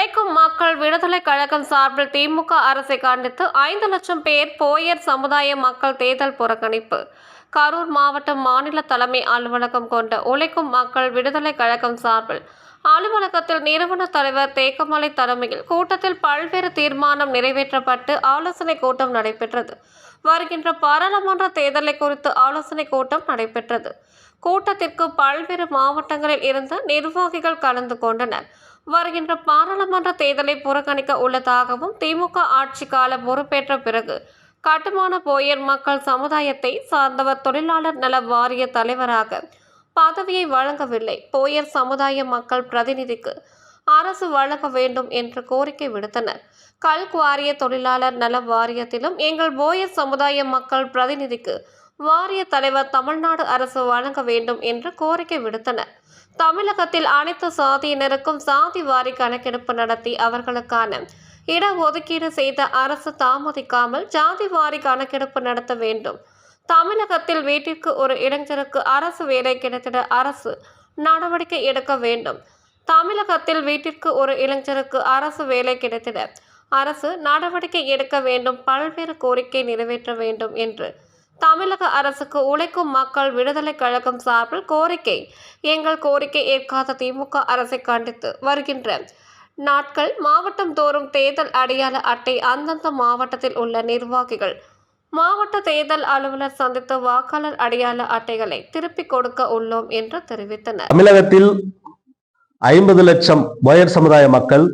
உழைக்கும் மக்கள் விடுதலை கழகம் சார்பில் திமுக அரசை கண்டித்து ஐந்து லட்சம் பேர் போயர் சமுதாய மக்கள் தேர்தல் புறக்கணிப்பு. கரூர் மாவட்டம் மாநில தலைமை அலுவலகம் கொண்ட உழைக்கும் மக்கள் விடுதலை கழகம் சார்பில் அலுவலகத்தில் நிறுவன தலைவர் தேக்கமலை தலைமையில் கூட்டத்தில் பல்வேறு தீர்மானம் நிறைவேற்றப்பட்டு ஆலோசனை கூட்டம் நடைபெற்றது. வருகின்ற பாராளுமன்ற தேர்தலை குறித்து ஆலோசனை கூட்டம் நடைபெற்றது. கூட்டத்திற்கு பல்வேறு மாவட்டங்களில் இருந்து நிர்வாகிகள் கலந்து கொண்டனர். வருகின்ற பாராளுமன்ற தேர்தலை புறக்கணிக்க உள்ளதாகவும் திமுக ஆட்சி கால பொறுப்பேற்ற பிறகு கட்டுமான போயர் மக்கள் சமுதாயத்தை சார்ந்தவர் தொழிலாளர் நல வாரிய தலைவராக பதவியை வழங்கவில்லை. போயர் சமுதாய மக்கள் பிரதிநிதிக்கு அரசு வழங்க வேண்டும் என்று கோரிக்கை விடுத்தனர். கல் குவாரிய தொழிலாளர் நல வாரியத்திலும் எங்கள் போயர் சமுதாய மக்கள் பிரதிநிதிக்கு வாரிய தலைவர் தமிழ்நாடு அரசு வழங்க வேண்டும் என்று கோரிக்கை விடுத்தனர். தமிழகத்தில் அனைத்து சாதியினருக்கும் சாதி வாரி கணக்கெடுப்பு நடத்தி அவர்களுக்கான இடஒதுக்கீடு செய்த அரசு தாமதிக்காமல் ஜாதி வாரி கணக்கெடுப்பு நடத்த வேண்டும். தமிழகத்தில் வீட்டிற்கு ஒரு இளைஞருக்கு அரசு வேலை கிடைத்திட அரசு நடவடிக்கை எடுக்க வேண்டும். தமிழகத்தில் வீட்டிற்கு ஒரு இளைஞருக்கு அரசு வேலை கிடைத்திட அரசு நடவடிக்கை எடுக்க வேண்டும். பல்வேறு கோரிக்கை நிறைவேற்ற வேண்டும் என்று தமிழக அரசுக்கு உழைக்கும் மக்கள் விடுதலை கழகம் சார்பில் கோரிக்கை. எங்கள் கோரிக்கை ஏற்காத திமுக அரசை கண்டித்து வருகின்ற நாட்கள் மாவட்டம் தோறும் தேர்தல் அடையாள அட்டை அந்தந்த மாவட்டத்தில் உள்ள நிர்வாகிகள் மாவட்ட தேர்தல் அலுவலர் சந்தித்து வாக்காளர் அடையாள அட்டைகளை திருப்பிக் கொடுக்க உள்ளோம் என்று தெரிவித்தனர். தமிழகத்தில் ஐம்பது லட்சம் போயர் சமுதாய மக்கள்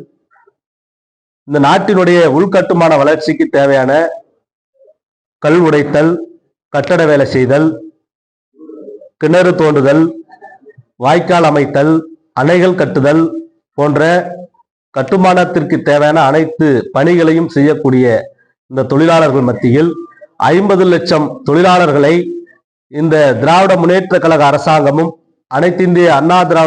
இந்த நாட்டினுடைய உள்கட்டுமான வளர்ச்சிக்கு தேவையான கல் உடைத்தல் கட்டட வேலை செய்தல் கிணறு தோண்டுதல் வாய்க்கால் அமைத்தல் அணைகள் கட்டுதல் போன்ற கட்டுமானத்திற்கு தேவையான அனைத்து பணிகளையும் செய்யக்கூடிய இந்த தொழிலாளர்கள் மத்தியில் ஐம்பது லட்சம் தொழிலாளர்களை இந்த திராவிட முன்னேற்ற கழக அரசாங்கமும் அனைத்திந்திய அண்ணா திராவிட